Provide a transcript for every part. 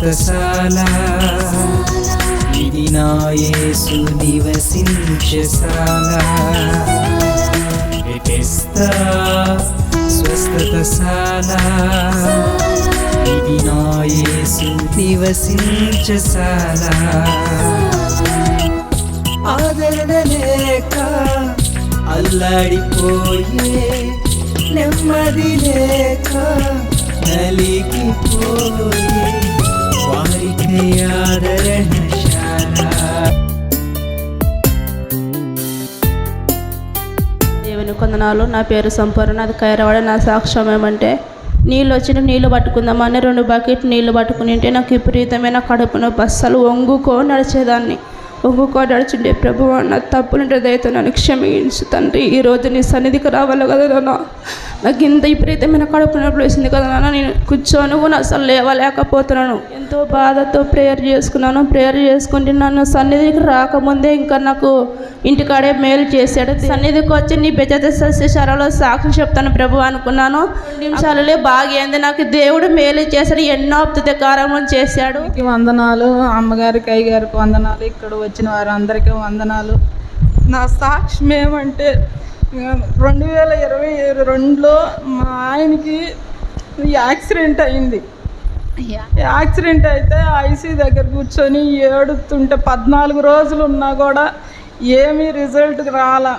స్వస్థతశాల ఇది నా యేసు నివసించశాల బెతెస్దా స్వస్థతశాల ఇది నా యేసు నివసించశాల ఆదరణ లేక అల్లాడిపోయే నెమ్మది లేక నలిగిపోయే ఆదరణశాల దేవుని కొందనాలు నా పేరు సంపూర్ణ అది కైరవాడ నా సాక్ష్యం ఏమంటే నీళ్ళు వచ్చిన నీళ్ళు పట్టుకుందామని రెండు బకెట్ నీళ్ళు పట్టుకుని ఉంటే నాకు విపరీతమైన కడుపు నొప్పి అస్సలు వంగుకో నడిచేదాన్ని. ఒంగుకో నడిచిండే ప్రభు నా తప్పులుంటే దయతో నన్ను క్షమించు తండ్రి. ఈ నీ సన్నిధికి రావాలి కదా నాకు ఇంత విపరీతమైన కడుపు నొప్పి వేసింది కదా నాన్న. నేను కూర్చొని అసలు లేవలేకపోతున్నాను. ఎంతో బాధతో ప్రేయర్ చేసుకున్నాను. ప్రేయర్ చేసుకుంటే నన్ను సన్నిధికి రాకముందే ఇంకా నాకు ఇంటికాడే మేలు చేశాడు. సన్నిధికి వచ్చి నీ బెజత సస్యశాలలో సాక్షి చెప్తాను ప్రభు అనుకున్నాను. నిమిషాలలో బాగైంది. నాకు దేవుడు మేలు చేశాడు. ఎన్నో అద్భుత చేశాడు. వందనాలు. అమ్మగారికి అయ్యగారికి వందనాలు. ఇక్కడ వచ్చిన వారందరికీ వందనాలు. నా సాక్ష్యం ఏమంటే రెండు వేల ఇరవై రెండులో మా ఆయనకి యాక్సిడెంట్ అయింది. యాక్సిడెంట్ అయితే ఐసీ దగ్గర కూర్చొని ఏడుతుంటే పద్నాలుగు రోజులు ఉన్నా కూడా ఏమీ రిజల్ట్ రాలా.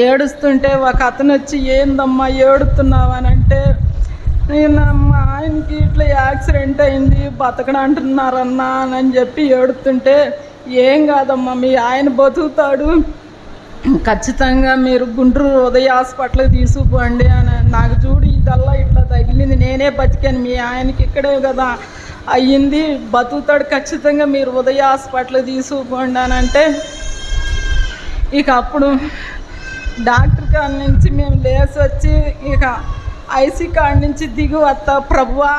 ఏడుస్తుంటే ఒక అతను వచ్చి ఏందమ్మా ఏడుతున్నావు? అని అంటే నేను మా ఆయనకి ఇట్లా యాక్సిడెంట్ అయింది బతకడం అంటున్నారన్నా అని చెప్పి ఏడుతుంటే ఏం కాదమ్మా మీ ఆయన బతుకుతాడు. ఖచ్చితంగా మీరు గుంటూరు ఉదయ హాస్పిటల్ తీసుకుపోండి అని నాకు చూడు ఇదల్లా ఇట్లా తగిలింది. నేనే బతికాను. మీ ఆయనకి ఇక్కడే కదా అయ్యింది. బతుకుతాడు ఖచ్చితంగా మీరు ఉదయ హాస్పిటల్ తీసుకుపోండి అని అంటే ఇక అప్పుడు డాక్టర్ కాడ నుంచి మేము లేచి వచ్చి ఇక ఐసీ కాడ నుంచి దిగి వస్తా ప్రభువా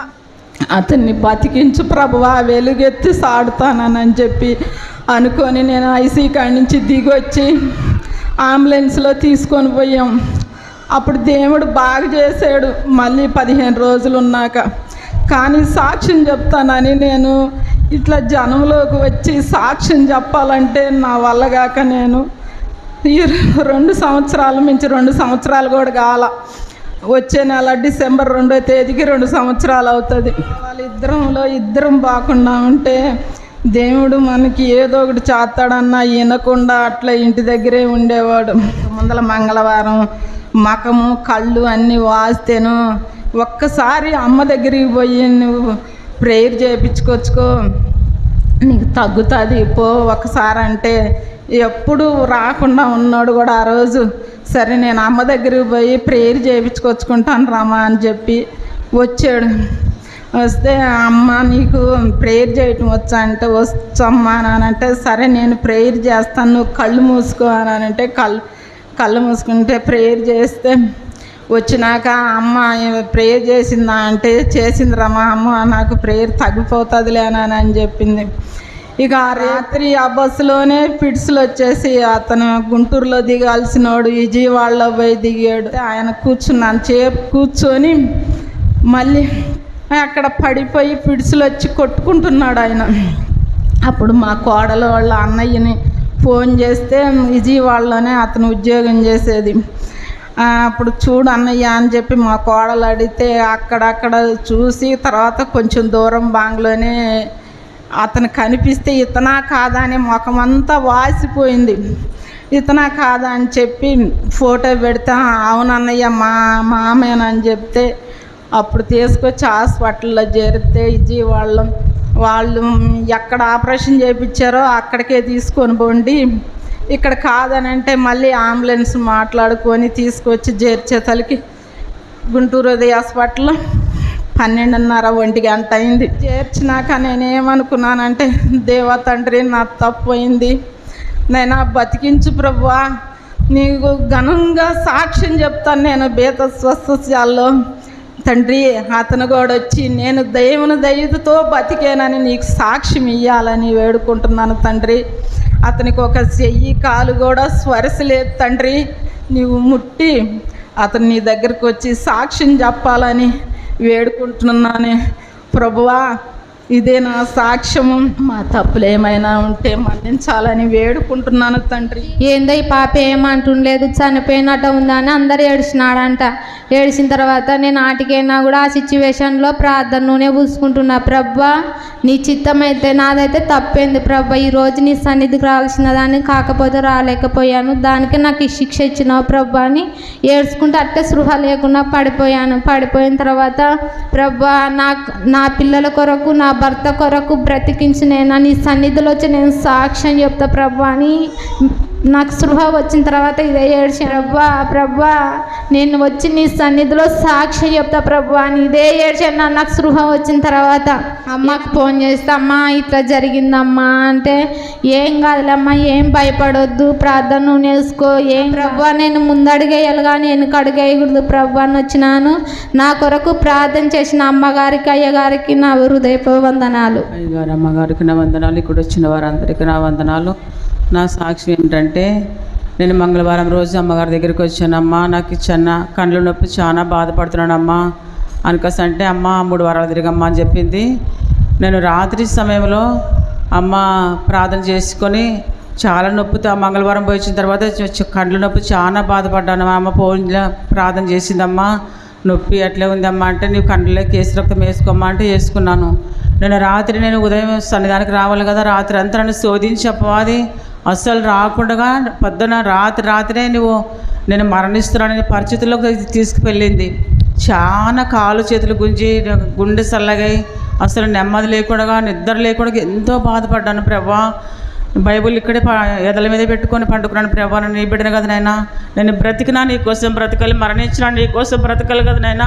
అతన్ని బతికించు ప్రభువా వెలుగెత్తి సాడుతానని చెప్పి అనుకొని నేను ఐసీ కాడ నుంచి దిగొచ్చి వచ్చి అంబులెన్స్లో తీసుకొని పోయాం. అప్పుడు దేవుడు బాగా చేశాడు. మళ్ళీ పదిహేను రోజులు ఉన్నాక. కానీ సాక్ష్యం చెప్తానని నేను ఇట్లా జనంలోకి వచ్చి సాక్ష్యం చెప్పాలంటే నా వల్ల కాక నేను ఈ రెండు సంవత్సరాల మించి రెండు సంవత్సరాలు కూడా కావాల వచ్చే నెల డిసెంబర్ రెండో తేదీకి రెండు సంవత్సరాలు అవుతుంది. వాళ్ళిద్దరంలో ఇద్దరం బాగుండా ఉంటే దేవుడు మనకి ఏదో ఒకటి చేస్తాడన్నా వినకుండా అట్లా ఇంటి దగ్గరే ఉండేవాడు. ముందల మంగళవారం మకము కళ్ళు అన్నీ వాస్తేను. ఒక్కసారి అమ్మ దగ్గరికి పోయి నువ్వు ప్రేయర్ చేయించుకొచ్చుకో నీకు తగ్గుతుంది పో ఒకసారి అంటే ఎప్పుడు రాకుండా ఉన్నాడు కూడా ఆ రోజు. సరే నేను అమ్మ దగ్గరికి పోయి ప్రేయర్ చేయించుకొచ్చుకుంటాను రామా అని చెప్పి వచ్చాడు. వస్తే అమ్మ నీకు ప్రేయర్ చేయటం వచ్చా? అంటే వచ్చమ్మా అని అంటే సరే నేను ప్రేయర్ చేస్తాను నువ్వు కళ్ళు మూసుకో అని అంటే కళ్ళు కళ్ళు మూసుకుంటే ప్రేయర్ చేస్తే వచ్చినాక అమ్మ ప్రేయర్ చేసిందా? అంటే చేసింది రమ్మా అమ్మ నాకు ప్రేయర్ తగ్గిపోతుందిలే అని అని చెప్పింది. ఇక ఆ రాత్రి ఆ బస్సులోనే ఫిట్స్లు వచ్చేసి అతను గుంటూరులో దిగాల్సినోడు విజయవాడలో పోయి దిగాడు. ఆయన కూర్చున్నాను చే కూర్చొని మళ్ళీ అక్కడ పడిపోయి పిడుసులు వచ్చి కొట్టుకుంటున్నాడు ఆయన. అప్పుడు మా కోడలు వాళ్ళ అన్నయ్యని ఫోన్ చేస్తే విజయవాడలోనే అతను ఉద్యోగం చేసేది. అప్పుడు చూడు అన్నయ్య అని చెప్పి మా కోడలు అడిగితే అక్కడక్కడ చూసి తర్వాత కొంచెం దూరం బాంగ్లోనే అతను కనిపిస్తే ఇతనా కాదా అని ముఖమంతా అంతా వాసిపోయింది. ఇతనా కాదా అని చెప్పి ఫోటో పెడితే అవునన్నయ్య మా మామేనని చెప్తే అప్పుడు తీసుకొచ్చి హాస్పిటల్లో చేరితే వాళ్ళం వాళ్ళు ఎక్కడ ఆపరేషన్ చేయించారో అక్కడికే తీసుకొని పోండి. ఇక్కడ కాదని అంటే మళ్ళీ అంబులెన్స్ మాట్లాడుకొని తీసుకొచ్చి చేర్చే తలకి గుంటూరు ఉదయ హాస్పిటల్లో పన్నెండున్నర ఒంటి గంట అయింది. చేర్చినాక నేనేమనుకున్నానంటే దేవా తండ్రి నా తప్పు అయింది. బతికించు ప్రభువా. నీకు ఘనంగా సాక్ష్యం చెప్తాను. నేను బీత స్వస్థశాల్లో తండ్రి అతను కూడా వచ్చి నేను దేవుని దయతో బతికేనని నీకు సాక్ష్యం ఇవ్వాలని వేడుకుంటున్నాను తండ్రి. అతనికి ఒక చెయ్యి కాలు కూడా స్వరసలేదు తండ్రి. నీవు ముట్టి అతను నీ దగ్గరకు వచ్చి సాక్ష్యం చెప్పాలని వేడుకుంటున్నాను. ప్రభువా ఇదే నా సాక్ష్యము. మా తప్పులు ఏమైనా ఉంటే మన్నించాలని వేడుకుంటున్నాను తండ్రి. ఏందో ఈ పాప ఏమంటుండలేదు చనిపోయినట్టు ఉందా అని అందరు ఏడిచినాడంట. ఏడిచిన తర్వాత నేను ఆటికైనా కూడా ఆ సిచ్యువేషన్లో ప్రార్థన నూనె పూసుకుంటున్నా. ప్రభా నీ చిత్తమైతే నాదైతే తప్పేంది ప్రభా. ఈ రోజు నీ సన్నిధికి రావాల్సిన దాన్ని కాకపోతే రాలేకపోయాను. దానికి నాకు ఈ శిక్ష ఇచ్చినావు ప్రభా అని ఏడ్చుకుంటే అట్టే సృహ లేకుండా పడిపోయాను. పడిపోయిన తర్వాత ప్రభా నాకు నా పిల్లల కొరకు నా భర్త కొరకు బ్రతికించి నేను నీ సన్నిధిలో వచ్చి నేను సాక్ష్యం చెప్తా ప్రభు అని నాకు సృహ వచ్చిన తర్వాత ఇదే ఏడ్చాను అబ్బా ప్రభా నేను వచ్చి నీ సన్నిధిలో సాక్షి చెప్తా ప్రభు అని ఇదే ఏడ్చాను నాకు సృహ వచ్చిన తర్వాత అమ్మకు ఫోన్ చేస్తే అమ్మా ఇట్లా జరిగిందమ్మా అంటే ఏం కాదులేమ్మా ఏం భయపడొద్దు ప్రార్థన నువ్వు నేర్చుకో ఏం ప్రభా నేను ముందడుగేయాలి కానీ వెనుక అడుగేయకూడదు ప్రభు అని వచ్చినాను. నా కొరకు ప్రార్థన చేసిన అమ్మగారికి అయ్యగారికి నా హృదయపు వందనాలు. అయ్యగారు అమ్మగారికి నా వందనాలు ఇక్కడ వచ్చిన వారందరికీ నా వందనాలు. నా సాక్షి ఏంటంటే నేను మంగళవారం రోజు అమ్మగారి దగ్గరికి వచ్చానమ్మా. నాకు చిన్న కండ్ల నొప్పి చాలా బాధపడుతున్నానమ్మా. అనకస్ అంటే అమ్మ మూడు వారాలు తిరిగమ్మా అని చెప్పింది. నేను రాత్రి సమయంలో అమ్మ ప్రార్థన చేసుకొని చాలా నొప్పితో మంగళవారం పోయి వచ్చిన తర్వాత చ- కండ్ల నొప్పి చాలా బాధపడ్డాను. మా అమ్మ ఫోన్ ప్రార్థన చేసిందమ్మా. నొప్పి అట్లే ఉందమ్మా? అంటే నీవు కండ్లలో కేసు రక్తం వేసుకోమ్మా అంటే వేసుకున్నాను. నేను రాత్రి నేను ఉదయం సన్నిధానికి రావాలి కదా రాత్రి అంతా నన్ను శోధించి అపవాది అస్సలు రాకుండా పొద్దున రాత్రి రాత్రే నువ్వు నేను మరణిస్తున్నానని పరిస్థితుల్లోకి తీసుకువెళ్ళింది చాలా కాలు చేతులు గుంజి గుండె చల్లగాయి అసలు నెమ్మది లేకుండా నిద్ర లేకుండా ఎంతో బాధపడ్డాను ప్రభా. బైబుల్ ఇక్కడే ఎదల మీద పెట్టుకొని పండుకున్నాను. ప్రభా నీ బిడ్డను కదా నాయన. నేను బ్రతికినా నీ కోసం బ్రతకాలి మరణించినా నీకోసం బ్రతకాలి కదా నాయన.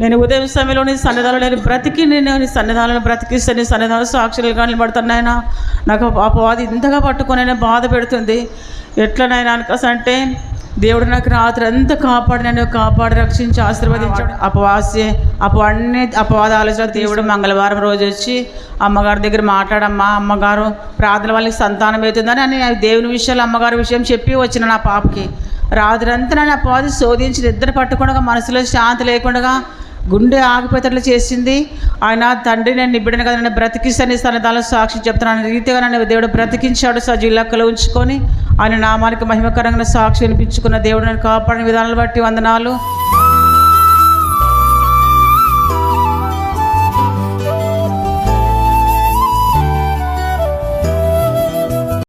నేను ఉదయం సమయంలో నీ సన్నిధాలు నేను బ్రతికి నేను నీ సన్నిధానంలో బ్రతికిస్తే నీ సన్నిధానం సాక్షులుగా నిలబడతాను నాకు నాకు బాధ ఇంతగా పట్టుకొని బాధ పెడుతుంది. ఎట్లనైనా నాయనా అంటే దేవుడు నాకు రాత్రి అంతా కాపాడి నన్ను కాపాడి రక్షించి ఆశీర్వదించాడు. అపవాసి అపో అన్ని అపవాద ఆలోచన దేవుడు మంగళవారం రోజు వచ్చి అమ్మగారి దగ్గర మాట్లాడమ్మా అమ్మగారు ప్రార్థన వాళ్ళకి సంతానం అవుతుందని అని దేవుని విషయాలు అమ్మగారి విషయం చెప్పి వచ్చిన నా పాపకి. రాత్రి అంతా నన్ను అపవాది శోధించి నిద్ర పట్టకుండా మనసులో శాంతి లేకుండా గుండె ఆగిపోయేటట్లు చేసింది. ఆయన తండ్రి నేను నిబ్బిడను కదా నన్ను బ్రతికిస్తాను సన్నిధానం సాక్షి చెప్తున్నాను. రీతిగా నన్ను దేవుడు బ్రతికించాడు సజీవ లెక్కలో ఉంచుకొని ఆయన నామానికి మహిమకరంగా సాక్షి వినిపించుకున్న దేవుడిని కాపాడిన విధానాలు బట్టి వందనాలు.